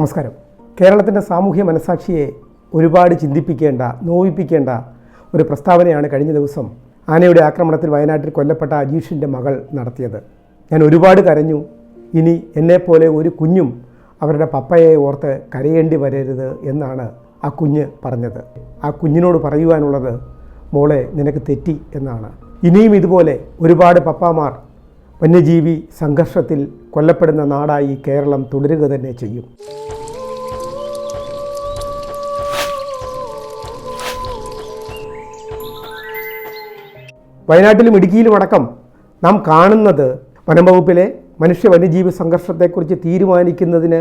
നമസ്കാരം. കേരളത്തിന്റെ സാമൂഹ്യ മനസാക്ഷിയെ ഒരുപാട് ചിന്തിപ്പിക്കേണ്ട നോവിപ്പിക്കേണ്ട ഒരു പ്രസ്താവനയാണ് കഴിഞ്ഞ ദിവസം ആനയുടെ ആക്രമണത്തിൽ വയനാട്ടിൽ കൊല്ലപ്പെട്ട അജീഷിന്റെ മകൾ നടത്തിയത്. ഞാൻ ഒരുപാട് കരഞ്ഞു. ഇനി എന്നെപ്പോലെ ഒരു കുഞ്ഞും അവരുടെ പപ്പയെ ഓർത്ത് കരയേണ്ടി വരരുത് എന്നാണ് ആ കുഞ്ഞ് പറഞ്ഞത്. ആ കുഞ്ഞിനോട് പറയുവാനുള്ളത് മോളെ നിനക്ക് തെറ്റി എന്നാണ്. ഇനിയും ഇതുപോലെ ഒരുപാട് പപ്പാമാർ വന്യജീവി സംഘർഷത്തിൽ കൊല്ലപ്പെടുന്ന നാടായി കേരളം തുടരുക തന്നെ ചെയ്യും. വയനാട്ടിലും ഇടുക്കിയിലും അടക്കം നാം കാണുന്നത് വനംവകുപ്പിലെ മനുഷ്യ വന്യജീവി സംഘർഷത്തെക്കുറിച്ച് തീരുമാനിക്കുന്നതിന്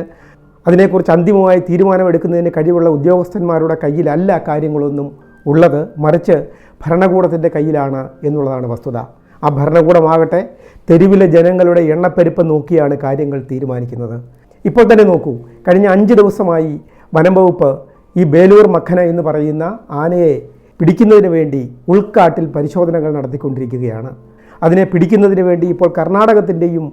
അതിനെക്കുറിച്ച് അന്തിമമായി തീരുമാനമെടുക്കുന്നതിന് കഴിവുള്ള ഉദ്യോഗസ്ഥന്മാരുടെ കയ്യിലല്ല കാര്യങ്ങളൊന്നും ഉള്ളത്. മറിച്ച് ഭരണകൂടത്തിന്റെ കയ്യിലാണ് എന്നുള്ളതാണ് വസ്തുത. ആ ഭരണകൂടമാകട്ടെ തെരുവിലെ ജനങ്ങളുടെ എണ്ണപ്പെരുപ്പം നോക്കിയാണ് കാര്യങ്ങൾ തീരുമാനിക്കുന്നത്. ഇപ്പോൾ തന്നെ നോക്കൂ കഴിഞ്ഞ അഞ്ച് ദിവസമായി വനം വകുപ്പ് ഈ ബേലൂർ മഖന എന്ന് പറയുന്ന ആനയെ പിടിക്കുന്നതിന് വേണ്ടി ഉൾക്കാട്ടിൽ പരിശോധനകൾ നടത്തിക്കൊണ്ടിരിക്കുകയാണ്. അതിനെ പിടിക്കുന്നതിന് വേണ്ടി ഇപ്പോൾ കർണാടകത്തിന്റെയും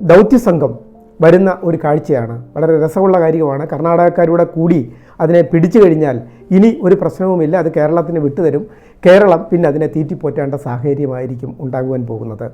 ദൗത്യസംഘം വരുന്ന ഒരു കാഴ്ചയാണ്. വളരെ രസമുള്ള കാര്യമാണ്. കർണാടകക്കാരുടെ കൂടി അതിനെ പിടിച്ചു കഴിഞ്ഞാൽ ഇനി ഒരു പ്രശ്നവുമില്ല. അത് കേരളത്തിന് വിട്ടുതരും. കേരളം പിന്നെ അതിനെ തീറ്റിപ്പോറ്റേണ്ട സാഹചര്യമായിരിക്കും ഉണ്ടാകുവാൻ പോകുന്നത്.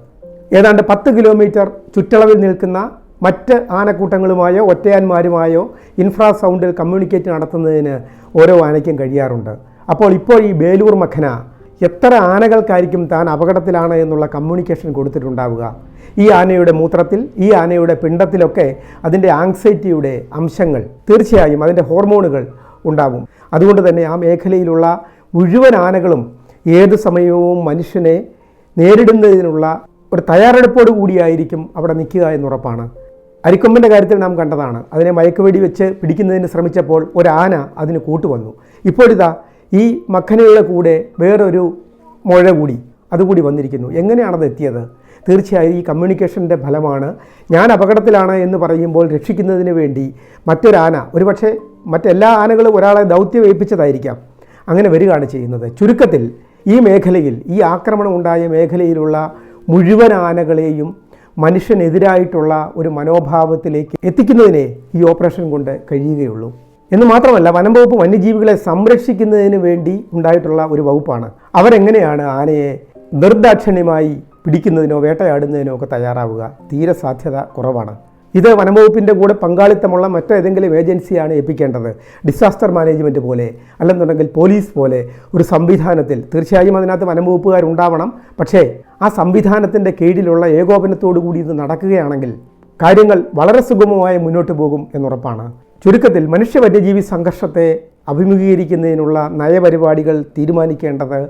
ഏതാണ്ട് പത്ത് കിലോമീറ്റർ ചുറ്റളവിൽ നിൽക്കുന്ന മറ്റ് ആനക്കൂട്ടങ്ങളുമായോ ഒറ്റയാന്മാരുമായോ ഇൻഫ്രാസൗണ്ടിൽ കമ്മ്യൂണിക്കേറ്റ് നടത്തുന്നതിന് ഓരോ ആനയ്ക്കും കഴിയാറുണ്ട്. അപ്പോൾ ഇപ്പോൾ ഈ ബേലൂർ മഖന എത്ര ആനകൾക്കായിരിക്കും താൻ അപകടത്തിലാണ് എന്നുള്ള കമ്മ്യൂണിക്കേഷൻ കൊടുത്തിട്ടുണ്ടാവുക? ഈ ആനയുടെ മൂത്രത്തിൽ ഈ ആനയുടെ പിണ്ടത്തിലൊക്കെ അതിന്റെ ആങ്സൈറ്റിയുടെ അംശങ്ങൾ തീർച്ചയായും അതിന്റെ ഹോർമോണുകൾ ഉണ്ടാവും. അതുകൊണ്ട് തന്നെ ആ മേഖലയിലുള്ള മുഴുവൻ ആനകളും ഏത് സമയവും മനുഷ്യനെ നേരിടുന്നതിനുള്ള ഒരു തയ്യാറെടുപ്പോട് കൂടിയായിരിക്കും അവിടെ നിൽക്കുക എന്നുറപ്പാണ്. അരിക്കൊമ്പന്റെ കാര്യത്തിൽ നാം കണ്ടതാണ്. അതിനെ മയക്കുവെടി വെച്ച് പിടിക്കുന്നതിന് ശ്രമിച്ചപ്പോൾ ഒരു ആന അതിന് കൂട്ടുവന്നു. ഇപ്പോഴിതാ ഈ മഖനയുടെ കൂടെ വേറൊരു മുഴ കൂടി അതുകൂടി വന്നിരിക്കുന്നു. എങ്ങനെയാണത് എത്തിയത്? തീർച്ചയായും ഈ കമ്മ്യൂണിക്കേഷന്റെ ഫലമാണ്. ഞാൻ അപകടത്തിലാണ് എന്ന് പറയുമ്പോൾ രക്ഷിക്കുന്നതിന് വേണ്ടി മറ്റൊരാന ഒരുപക്ഷെ മറ്റെല്ലാ ആനകളും ഒരാളെ ദൗത്യം ഏൽപ്പിച്ചതായിരിക്കാം അങ്ങനെ വരികയാണ് ചെയ്യുന്നത്. ചുരുക്കത്തിൽ ഈ മേഖലയിൽ ഈ ആക്രമണം ഉണ്ടായ മേഖലയിലുള്ള മുഴുവൻ ആനകളെയും മനുഷ്യനെതിരായിട്ടുള്ള ഒരു മനോഭാവത്തിലേക്ക് എത്തിക്കുന്നതിനെ ഈ ഓപ്പറേഷൻ കൊണ്ട് കഴിയുകയുള്ളൂ. എന്ന് മാത്രമല്ല വനം വകുപ്പ് വന്യജീവികളെ സംരക്ഷിക്കുന്നതിന് വേണ്ടി ഉണ്ടായിട്ടുള്ള ഒരു വകുപ്പാണ്. അവരെങ്ങനെയാണ് ആനയെ നിർദാക്ഷിണ്യമായി പിടിക്കുന്നതിനോ വേട്ടയാടുന്നതിനോ ഒക്കെ തയ്യാറാവുക? തീരെ സാധ്യത കുറവാണ്. ഇത് വനംവകുപ്പിന്റെ കൂടെ പങ്കാളിത്തമുള്ള മറ്റേതെങ്കിലും ഏജൻസിയാണ് ഏൽപ്പിക്കേണ്ടത്. ഡിസാസ്റ്റർ മാനേജ്മെന്റ് പോലെ അല്ലെന്നുണ്ടെങ്കിൽ പോലീസ് പോലെ ഒരു സംവിധാനത്തിൽ തീർച്ചയായും അതിനകത്ത് വനംവകുപ്പുകാരുണ്ടാവണം പക്ഷേ ആ സംവിധാനത്തിന്റെ കീഴിലുള്ള ഏകോപനത്തോടു കൂടി ഇത് നടക്കുകയാണെങ്കിൽ കാര്യങ്ങൾ വളരെ സുഗമമായി മുന്നോട്ട് പോകും എന്നുറപ്പാണ്. ചുരുക്കത്തിൽ മനുഷ്യ വന്യജീവി സംഘർഷത്തെ അഭിമുഖീകരിക്കുന്നതിനുള്ള നയപരിപാടികൾ തീരുമാനിക്കേണ്ടത്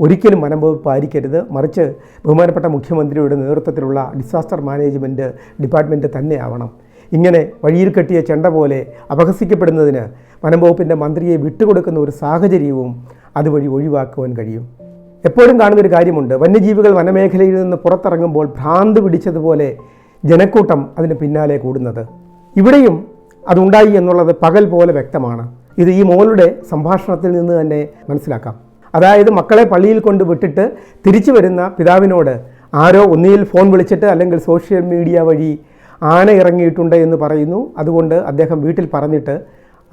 ഒരിക്കലും വനംവകുപ്പ് മറിച്ച് ബഹുമാനപ്പെട്ട മുഖ്യമന്ത്രിയുടെ നേതൃത്വത്തിലുള്ള ഡിസാസ്റ്റർ മാനേജ്മെന്റ് ഡിപ്പാർട്ട്മെന്റ് തന്നെ ആവണം ഇങ്ങനെ വഴിയിൽ കെട്ടിയ ചെണ്ട പോലെ അപഹസിക്കപ്പെടുന്നതിന് വനംവകുപ്പിന്റെ മന്ത്രിയെ വിട്ടുകൊടുക്കുന്ന ഒരു സാഹചര്യവും അതുവഴി ഒഴിവാക്കുവാൻ കഴിയും. എപ്പോഴും കാണുന്നൊരു കാര്യമുണ്ട്. വന്യജീവികൾ വനമേഖലയിൽ നിന്ന് പുറത്തിറങ്ങുമ്പോൾ ഭ്രാന്ത് പിടിച്ചതുപോലെ ജനക്കൂട്ടം അതിന് പിന്നാലെ കൂടുന്നത്. ഇവിടെയും അതുണ്ടായി എന്നുള്ളത് പകൽ പോലെ വ്യക്തമാണ്. ഇത് ഈ മോളുടെ സംഭാഷണത്തിൽ നിന്ന് തന്നെ മനസ്സിലാക്കാം. അതായത് മക്കളെ പള്ളിയിൽ കൊണ്ട് വിട്ടിട്ട് തിരിച്ചു വരുന്ന പിതാവിനോട് ആരോ ഒന്നിയിൽ ഫോൺ വിളിച്ചിട്ട് അല്ലെങ്കിൽ സോഷ്യൽ മീഡിയ വഴി ആന ഇറങ്ങിയിട്ടുണ്ട് എന്ന് പറയുന്നു. അതുകൊണ്ട് അദ്ദേഹം വീട്ടിൽ പറഞ്ഞിട്ട്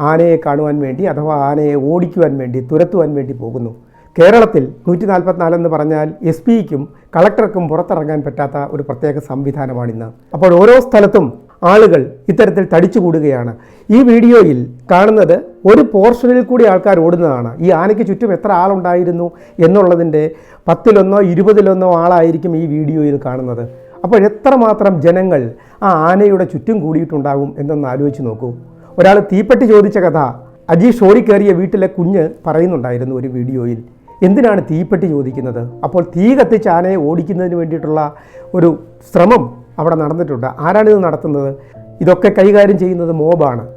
ആനയെ കാണുവാൻ വേണ്ടി അഥവാ ആനയെ ഓടിക്കുവാൻ വേണ്ടി തുരത്തുവാൻ വേണ്ടി പോകുന്നു. കേരളത്തിൽ നൂറ്റി നാൽപ്പത്തിനാലെന്ന് പറഞ്ഞാൽ എസ് പിക്കും കളക്ടർക്കും പുറത്തിറങ്ങാൻ പറ്റാത്ത ഒരു പ്രത്യേക സംവിധാനമാണിന്ന്. അപ്പോൾ ഓരോ സ്ഥലത്തും ആളുകൾ ഇത്തരത്തിൽ തടിച്ചു കൂടുകയാണ്. ഈ വീഡിയോയിൽ കാണുന്നത് ഒരു പോർഷനിൽ കൂടി ആൾക്കാർ ഓടുന്നതാണ്. ഈ ആനയ്ക്ക് ചുറ്റും എത്ര ആളുണ്ടായിരുന്നു എന്നുള്ളതിന്റെ പത്തിലൊന്നോ ഇരുപതിലൊന്നോ ആളായിരിക്കും ഈ വീഡിയോയിൽ കാണുന്നത്. അപ്പോൾ എത്രമാത്രം ജനങ്ങൾ ആ ആനയുടെ ചുറ്റും കൂടിയിട്ടുണ്ടാകും എന്നൊന്ന് ആലോചിച്ച് നോക്കൂ. ഒരാൾ തീപ്പെട്ടി ചോദിച്ച കഥ അജീഷ് ഓടിക്കേറിയ വീട്ടിലെ കുഞ്ഞ് പറയുന്നുണ്ടായിരുന്നു ഒരു വീഡിയോയിൽ. എന്തിനാണ് തീപ്പെട്ടി ചോദിക്കുന്നത്? അപ്പോൾ തീ കത്തിച്ച് ആനയെ ഓടിക്കുന്നതിന് വേണ്ടിയിട്ടുള്ള ഒരു ശ്രമം അവിടെ നടന്നിട്ടുണ്ട്. ആരാണിത് നടത്തുന്നത്? ഇതൊക്കെ കൈകാര്യം ചെയ്യുന്നത് മോബാണ്.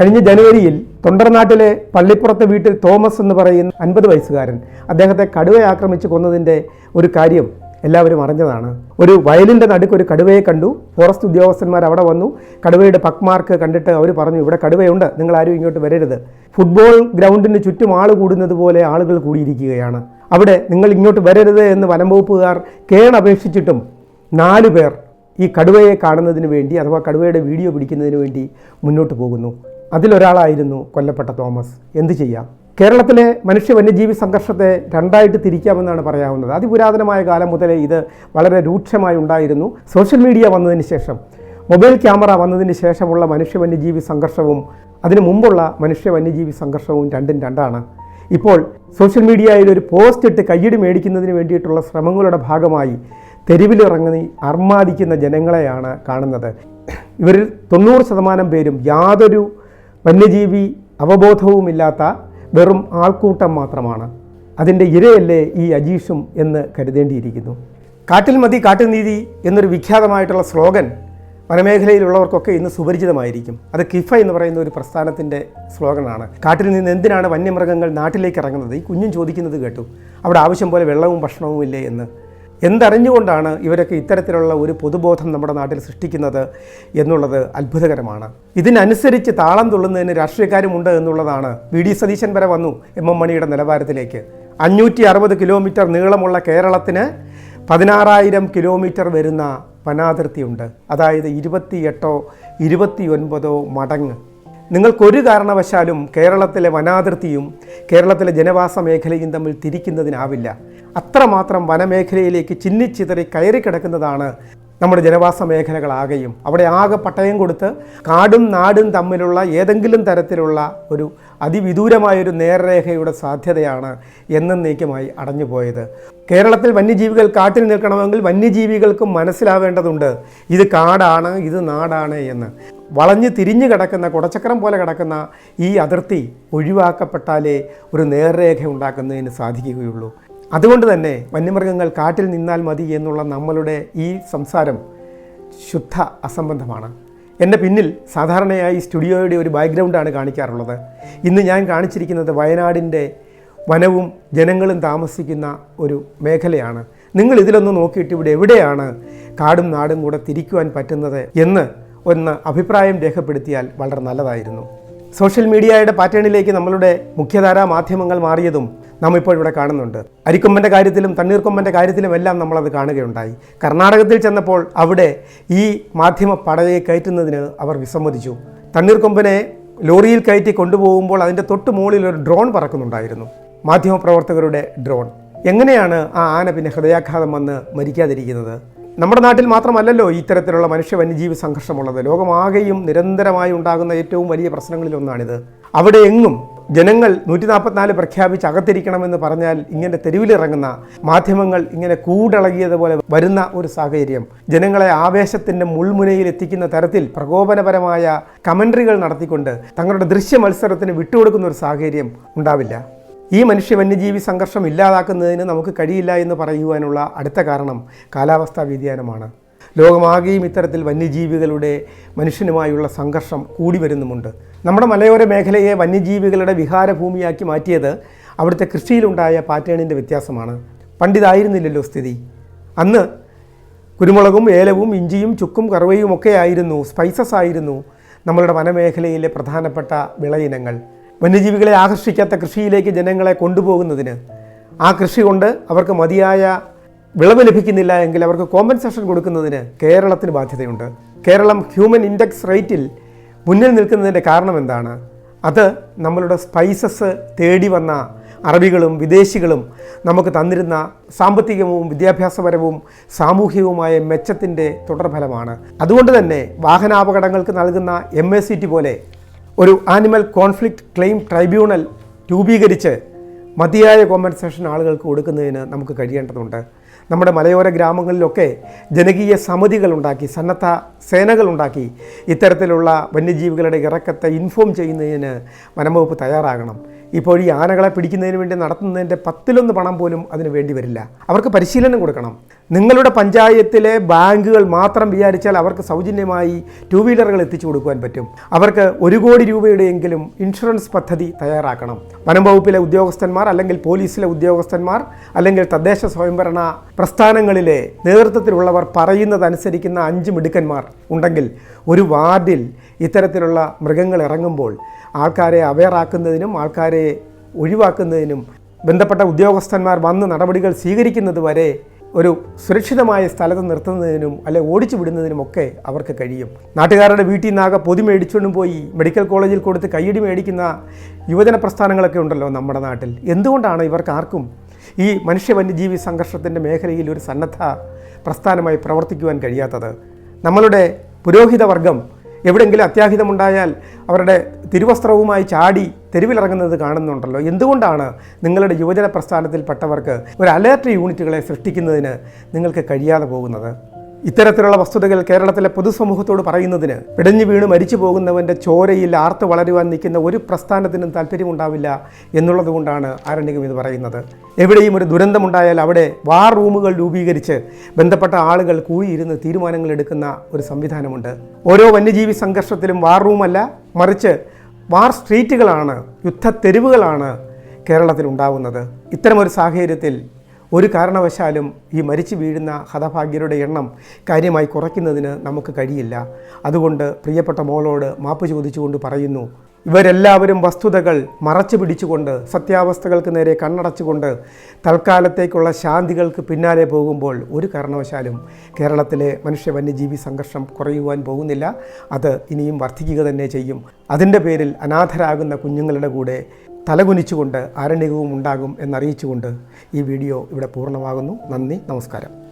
കഴിഞ്ഞ ജനുവരിയിൽ തൊണ്ടർനാട്ടിലെ പള്ളിപ്പുറത്തെ വീട്ടിൽ തോമസ് എന്ന് പറയുന്ന അൻപത് വയസ്സുകാരൻ അദ്ദേഹത്തെ കടുവയെ ആക്രമിച്ച് കൊന്നതിന്റെ ഒരു കാര്യം എല്ലാവരും അറിഞ്ഞതാണ്. ഒരു വയലിന്റെ നടുക്ക് ഒരു കടുവയെ കണ്ടു. ഫോറസ്റ്റ് ഉദ്യോഗസ്ഥന്മാർ അവിടെ വന്നു. കടുവയുടെ പക്മാർക്ക് കണ്ടിട്ട് അവർ പറഞ്ഞു ഇവിടെ കടുവയുണ്ട്. നിങ്ങൾ ആരും ഇങ്ങോട്ട് വരരുത്. ഫുട്ബോൾ ഗ്രൗണ്ടിന് ചുറ്റും ആൾ കൂടുന്നത് പോലെ ആളുകൾ കൂടിയിരിക്കുകയാണ്. അവിടെ നിങ്ങൾ ഇങ്ങോട്ട് വരരുത് എന്ന് വനംവകുപ്പുകാർ കേണപേക്ഷിച്ചിട്ടും നാല് പേർ ഈ കടുവയെ കാണുന്നതിന് വേണ്ടി അഥവാ കടുവയുടെ വീഡിയോ പിടിക്കുന്നതിന് വേണ്ടി മുന്നോട്ട് പോകുന്നു. അതിലൊരാളായിരുന്നു കൊല്ലപ്പെട്ട തോമസ്. എന്തു ചെയ്യാം? കേരളത്തിലെ മനുഷ്യ വന്യജീവി സംഘർഷത്തെ രണ്ടായിട്ട് തിരിക്കാമെന്നാണ് പറയാവുന്നത്. അതിപുരാതനമായ കാലം മുതലേ ഇത് വളരെ രൂക്ഷമായി ഉണ്ടായിരുന്നു. സോഷ്യൽ മീഡിയ വന്നതിന് ശേഷം മൊബൈൽ ക്യാമറ വന്നതിന് ശേഷമുള്ള മനുഷ്യ വന്യജീവി സംഘർഷവും അതിനു മുമ്പുള്ള മനുഷ്യ വന്യജീവി സംഘർഷവും രണ്ടും രണ്ടാണ്. ഇപ്പോൾ സോഷ്യൽ മീഡിയയിൽ ഒരു പോസ്റ്റ് ഇട്ട് കയ്യടി മേടിക്കുന്നതിന് വേണ്ടിയിട്ടുള്ള ശ്രമങ്ങളുടെ ഭാഗമായി തെരുവിലിറങ്ങി അർമാദിക്കുന്ന ജനങ്ങളെയാണ് കാണുന്നത്. ഇവരിൽ തൊണ്ണൂറ് ശതമാനം പേരും യാതൊരു വന്യജീവി അവബോധവുമില്ലാത്ത വെറും ആൾക്കൂട്ടം മാത്രമാണ്. അതിന്റെ ഇരയല്ലേ ഈ അജീഷും എന്ന് കരുതേണ്ടിയിരിക്കുന്നു. കാട്ടിൽ മതി കാട്ടുനീതി എന്നൊരു വിഖ്യാതമായിട്ടുള്ള സ്ലോഗൻ വനമേഖലയിലുള്ളവർക്കൊക്കെ ഇന്ന് സുപരിചിതമായിരിക്കും. അത് കിഫ എന്ന് പറയുന്ന ഒരു പ്രസ്ഥാനത്തിന്റെ സ്ലോഗനാണ്. കാട്ടിൽ നിന്ന് എന്തിനാണ് വന്യമൃഗങ്ങൾ നാട്ടിലേക്ക് ഇറങ്ങുന്നത്? ഈ കുഞ്ഞും ചോദിക്കുന്നത് കേട്ടു. അവിടെ ആവശ്യം പോലെ വെള്ളവും ഭക്ഷണവും ഇല്ലേ എന്ന്. എന്തറിഞ്ഞുകൊണ്ടാണ് ഇവരൊക്കെ ഇത്തരത്തിലുള്ള ഒരു പൊതുബോധം നമ്മുടെ നാട്ടിൽ സൃഷ്ടിക്കുന്നത് എന്നുള്ളത് അത്ഭുതകരമാണ്. ഇതിനനുസരിച്ച് താളം തുള്ളുന്നതിന് രാഷ്ട്രീയക്കാരുമുണ്ട് എന്നുള്ളതാണ് വി ഡി സതീശൻ വരെ വന്നു എം എം മണിയുടെ നിലവാരത്തിലേക്ക്. അഞ്ഞൂറ്റി അറുപത് കിലോമീറ്റർ നീളമുള്ള കേരളത്തിന് പതിനാറായിരം കിലോമീറ്റർ വരുന്ന വനാതിർത്തിയുണ്ട്. അതായത് ഇരുപത്തിയെട്ടോ ഇരുപത്തിയൊൻപതോ മടങ്ങ് നിങ്ങൾക്കൊരു കാരണവശാലും കേരളത്തിലെ വനാതിർത്തിയും കേരളത്തിലെ ജനവാസ മേഖലയും തമ്മിൽ തിരിക്കുന്നതിനാവില്ല. അത്രമാത്രം വനമേഖലയിലേക്ക് ചിന്നിച്ചിതറി കയറി കിടക്കുന്നതാണ് നമ്മുടെ ജനവാസ മേഖലകളാകെയും. അവിടെ ആകെ പട്ടയം കൊടുത്ത് കാടും നാടും തമ്മിലുള്ള ഏതെങ്കിലും തരത്തിലുള്ള ഒരു അതിവിദൂരമായൊരു നേർരേഖയുടെ സാധ്യതയാണ് എന്നേക്കുമായി അടഞ്ഞുപോയത്. കേരളത്തിൽ വന്യജീവികൾ കാട്ടിൽ നിൽക്കണമെങ്കിൽ വന്യജീവികൾക്കും മനസ്സിലാവേണ്ടതുണ്ട്. ഇത് കാടാണ് ഇത് നാടാണ് എന്ന്. വളഞ്ഞ് തിരിഞ്ഞു കിടക്കുന്ന കുടച്ചക്രം പോലെ കിടക്കുന്ന ഈ അതിർത്തി ഒഴിവാക്കപ്പെട്ടാലേ ഒരു നേർരേഖ ഉണ്ടാക്കുന്നതിന് സാധിക്കുകയുള്ളൂ. അതുകൊണ്ട് തന്നെ വന്യമൃഗങ്ങൾ കാട്ടിൽ നിന്നാൽ മതി എന്നുള്ള നമ്മളുടെ ഈ സംസാരം ശുദ്ധ അസംബന്ധമാണ്. എന്റെ പിന്നിൽ സാധാരണയായി സ്റ്റുഡിയോയുടെ ഒരു ബാക്ക്ഗ്രൗണ്ടാണ് കാണിക്കാറുള്ളത്. ഇന്ന് ഞാൻ കാണിച്ചിരിക്കുന്നത് വയനാടിന്റെ വനവും ജനങ്ങളും താമസിക്കുന്ന ഒരു മേഖലയാണ്. നിങ്ങൾ ഇതിലൊന്ന് നോക്കിയിട്ട് ഇവിടെ എവിടെയാണ് കാടും നാടും കൂടെ തിരിക്കുവാൻ പറ്റുന്നത് എന്ന് ഒന്ന് അഭിപ്രായം രേഖപ്പെടുത്തിയാൽ വളരെ നല്ലതായിരുന്നു. സോഷ്യൽ മീഡിയയുടെ പാറ്റേണിലേക്ക് നമ്മളുടെ മുഖ്യധാരാ മാധ്യമങ്ങൾ മാറിയതും നാം ഇപ്പോൾ ഇവിടെ കാണുന്നുണ്ട്. അരിക്കൊമ്പന്റെ കാര്യത്തിലും തണ്ണീർക്കൊമ്പന്റെ കാര്യത്തിലും എല്ലാം നമ്മളത് കാണുകയുണ്ടായി. കർണാടകത്തിൽ ചെന്നപ്പോൾ അവിടെ ഈ മാധ്യമ പടയെ കയറ്റുന്നതിന് അവർ വിസമ്മതിച്ചു. തണ്ണീർക്കൊമ്പനെ ലോറിയിൽ കയറ്റി കൊണ്ടുപോകുമ്പോൾ അതിന്റെ തൊട്ട് മുകളിൽ ഒരു ഡ്രോൺ പറക്കുന്നുണ്ടായിരുന്നു. മാധ്യമപ്രവർത്തകരുടെ ഡ്രോൺ. എങ്ങനെയാണ് ആ ആന പിന്നെ ഹൃദയാഘാതം വന്ന് മരിക്കാതിരിക്കുന്നത്? നമ്മുടെ നാട്ടിൽ മാത്രമല്ലല്ലോ ഇത്തരത്തിലുള്ള മനുഷ്യ വന്യജീവി സംഘർഷമുള്ളത്. ലോകമാകെയും നിരന്തരമായി ഉണ്ടാകുന്ന ഏറ്റവും വലിയ പ്രശ്നങ്ങളിലൊന്നാണിത് അവിടെ എങ്ങും ജനങ്ങൾ നൂറ്റി നാൽപ്പത്തിനാല് പ്രഖ്യാപിച്ച് അകത്തിരിക്കണമെന്ന് പറഞ്ഞാൽ ഇങ്ങനെ തെരുവിലിറങ്ങുന്ന മാധ്യമങ്ങൾ ഇങ്ങനെ കൂടിളകിയതുപോലെ വരുന്ന ഒരു സാഹചര്യം. ജനങ്ങളെ ആവേശത്തിന്റെ മുൾമുനയിൽ എത്തിക്കുന്ന തരത്തിൽ പ്രകോപനപരമായ കമൻട്രികൾ നടത്തിക്കൊണ്ട് തങ്ങളുടെ ദൃശ്യ മത്സരത്തിന് വിട്ടുകൊടുക്കുന്ന ഒരു സാഹചര്യം ഉണ്ടാവില്ല. ഈ മനുഷ്യ വന്യജീവി സംഘർഷം ഇല്ലാതാക്കുന്നതിന് നമുക്ക് കഴിയില്ല എന്ന് പറയുവാനുള്ള അടുത്ത കാരണം കാലാവസ്ഥാ വ്യതിയാനമാണ്. ലോകമാകെയും ഇത്തരത്തിൽ വന്യജീവികളുടെ മനുഷ്യനുമായുള്ള സംഘർഷം കൂടി വരുന്നുമുണ്ട്. നമ്മുടെ മലയോര മേഖലയെ വന്യജീവികളുടെ വിഹാരഭൂമിയാക്കി മാറ്റിയത് അവിടുത്തെ കൃഷിയിലുണ്ടായ പാറ്റേണിന്റെ വ്യത്യാസമാണ്. പണ്ടിതായിരുന്നില്ലല്ലോ സ്ഥിതി. അന്ന് കുരുമുളകും ഏലവും ഇഞ്ചിയും ചുക്കും കറുവയും ഒക്കെ ആയിരുന്നു സ്പൈസസ് ആയിരുന്നു നമ്മളുടെ വനമേഖലയിലെ പ്രധാനപ്പെട്ട വിളയിനങ്ങൾ. വന്യജീവികളെ ആകർഷിക്കാത്ത കൃഷിയിലേക്ക് ജനങ്ങളെ കൊണ്ടുപോകുന്നതിന് ആ കൃഷി കൊണ്ട് അവർക്ക് മതിയായ വിളവ് ലഭിക്കുന്നില്ല എങ്കിൽ അവർക്ക് കോമ്പൻസേഷൻ കൊടുക്കുന്നതിന് കേരളത്തിന് ബാധ്യതയുണ്ട്. കേരളം ഹ്യൂമൻ ഇൻഡെക്സ് റേറ്റിൽ മുന്നിൽ നിൽക്കുന്നതിന്റെ കാരണം എന്താണ്? അത് നമ്മളുടെ സ്പൈസസ് തേടി വന്ന അറബികളും വിദേശികളും നമുക്ക് തന്നിരുന്ന സാമ്പത്തികവും വിദ്യാഭ്യാസപരവും സാമൂഹികവുമായ മെച്ചത്തിന്റെ തുടർഫലമാണ്. അതുകൊണ്ട് തന്നെ വാഹനാപകടങ്ങൾക്ക് നൽകുന്ന എം സി ടി പോലെ ഒരു ആനിമൽ കോൺഫ്ലിക്റ്റ് ക്ലെയിം ട്രൈബ്യൂണൽ രൂപീകരിച്ച് മതിയായ കോമ്പൻസേഷൻ ആളുകൾക്ക് കൊടുക്കുന്നതിന് നമുക്ക് കഴിയേണ്ടതുണ്ട്. നമ്മുടെ മലയോര ഗ്രാമങ്ങളിലൊക്കെ ജനകീയ സമിതികൾ ഉണ്ടാക്കി സന്നദ്ധ സേനകൾ ഉണ്ടാക്കി ഇത്തരത്തിലുള്ള വന്യജീവികളുടെ ഇറക്കത്തെ ഇൻഫോം ചെയ്യുന്നതിന് വനംവകുപ്പ് തയ്യാറാകണം. ഇപ്പോൾ ഈ ആനകളെ പിടിക്കുന്നതിന് വേണ്ടി നടത്തുന്നതിന്റെ പത്തിലൊന്ന് പണം പോലും അതിന് വേണ്ടി വരില്ല. അവർക്ക് പരിശീലനം കൊടുക്കണം. നിങ്ങളുടെ പഞ്ചായത്തിലെ ബാങ്കുകൾ മാത്രം വിചാരിച്ചാൽ അവർക്ക് സൗജന്യമായി ടു വീലറുകൾ എത്തിച്ചു കൊടുക്കുവാൻ പറ്റും. അവർക്ക് ഒരു കോടി രൂപയുടെയെങ്കിലും ഇൻഷുറൻസ് പദ്ധതി തയ്യാറാക്കണം. വനം വകുപ്പിലെ ഉദ്യോഗസ്ഥന്മാർ അല്ലെങ്കിൽ പോലീസിലെ ഉദ്യോഗസ്ഥന്മാർ അല്ലെങ്കിൽ തദ്ദേശ സ്വയംഭരണ പ്രസ്ഥാനങ്ങളിലെ നേതൃത്വത്തിലുള്ളവർ പറയുന്നതനുസരിക്കുന്ന അഞ്ച് മിടുക്കന്മാർ ഉണ്ടെങ്കിൽ ഒരു വാർഡിൽ ഇത്തരത്തിലുള്ള മൃഗങ്ങൾ ഇറങ്ങുമ്പോൾ ആൾക്കാരെ അവയറാക്കുന്നതിനും ആൾക്കാരെ ഒഴിവാക്കുന്നതിനും ബന്ധപ്പെട്ട ഉദ്യോഗസ്ഥന്മാർ വന്ന് നടപടികൾ സ്വീകരിക്കുന്നത് വരെ ഒരു സുരക്ഷിതമായ സ്ഥലത്ത് നിർത്തുന്നതിനും അല്ലെ ഓടിച്ചു വിടുന്നതിനുമൊക്കെ അവർക്ക് കഴിയും. നാട്ടുകാരുടെ വീട്ടിൽ നിന്നാകെ പൊതി മേടിച്ചുകൊണ്ടും പോയി മെഡിക്കൽ കോളേജിൽ കൊടുത്ത് കയ്യടി മേടിക്കുന്ന യുവജന പ്രസ്ഥാനങ്ങളൊക്കെ ഉണ്ടല്ലോ നമ്മുടെ നാട്ടിൽ. എന്തുകൊണ്ടാണ് ഇവർക്ക് ആർക്കും ഈ മനുഷ്യ വന്യജീവി സംഘർഷത്തിന്റെ മേഖലയിൽ ഒരു സന്നദ്ധ പ്രസ്ഥാനമായി പ്രവർത്തിക്കുവാൻ കഴിയാത്തത്? നമ്മളുടെ പുരോഹിത വർഗം എവിടെയെങ്കിലും അത്യാഹിതമുണ്ടായാൽ അവരുടെ തിരുവസ്ത്രവുമായി ചാടി തെരുവിലിറങ്ങുന്നത് കാണുന്നുണ്ടല്ലോ. എന്തുകൊണ്ടാണ് നിങ്ങളുടെ യുവജന പ്രസ്ഥാനത്തിൽപ്പെട്ടവർക്ക് ഒരു അലേർട്ട് യൂണിറ്റുകളെ സൃഷ്ടിക്കുന്നതിന് നിങ്ങൾക്ക് കഴിയാതെ പോകുന്നത്? ഇത്തരത്തിലുള്ള വസ്തുതകൾ കേരളത്തിലെ പൊതുസമൂഹത്തോട് പറയുന്നതിന് പിടഞ്ഞു വീണ് മരിച്ചു പോകുന്നവന്റെ ചോരയിൽ ആർത്ത് വളരുവാൻ നിൽക്കുന്ന ഒരു പ്രസ്ഥാനത്തിനും താല്പര്യമുണ്ടാവില്ല എന്നുള്ളതുകൊണ്ടാണ് ആരണ്യകം ഇത് പറയുന്നത്. എവിടെയും ഒരു ദുരന്തമുണ്ടായാൽ അവിടെ വാർ റൂമുകൾ രൂപീകരിച്ച് ബന്ധപ്പെട്ട ആളുകൾ കൂടിയിരുന്ന് തീരുമാനങ്ങൾ എടുക്കുന്ന ഒരു സംവിധാനമുണ്ട്. ഓരോ വന്യജീവി സംഘർഷത്തിലും വാർ റൂമല്ല മറിച്ച് വാർ സ്ട്രീറ്റുകളാണ് യുദ്ധ തെരുവുകളാണ് കേരളത്തിൽ ഉണ്ടാവുന്നത്. ഇത്തരമൊരു സാഹചര്യത്തിൽ ഒരു കാരണവശാലും ഈ മരിച്ചു വീഴുന്ന ഹതഭാഗ്യരുടെ എണ്ണം കാര്യമായി കുറയ്ക്കുന്നതിന് നമുക്ക് കഴിയില്ല. അതുകൊണ്ട് പ്രിയപ്പെട്ട മോളോട് മാപ്പ് ചോദിച്ചുകൊണ്ട് പറയുന്നു ഇവരെല്ലാവരും വസ്തുതകൾ മറച്ചു പിടിച്ചുകൊണ്ട് സത്യാവസ്ഥകൾക്ക് നേരെ കണ്ണടച്ചുകൊണ്ട് തൽക്കാലത്തേക്കുള്ള ശാന്തികൾക്ക് പിന്നാലെ പോകുമ്പോൾ ഒരു കാരണവശാലും കേരളത്തിലെ മനുഷ്യ വന്യജീവി സംഘർഷം കുറയുവാൻ പോകുന്നില്ല. അത് ഇനിയും വർദ്ധിക്കുക തന്നെ ചെയ്യും. അതിന്റെ പേരിൽ അനാഥരാകുന്ന കുഞ്ഞുങ്ങളുടെ കൂടെ തലകുനിച്ചുകൊണ്ട് ആരണ്യകവും ഉണ്ടാകും എന്നറിയിച്ചുകൊണ്ട് ഈ വീഡിയോ ഇവിടെ പൂർണമാകുന്നു. നന്ദി നമസ്കാരം.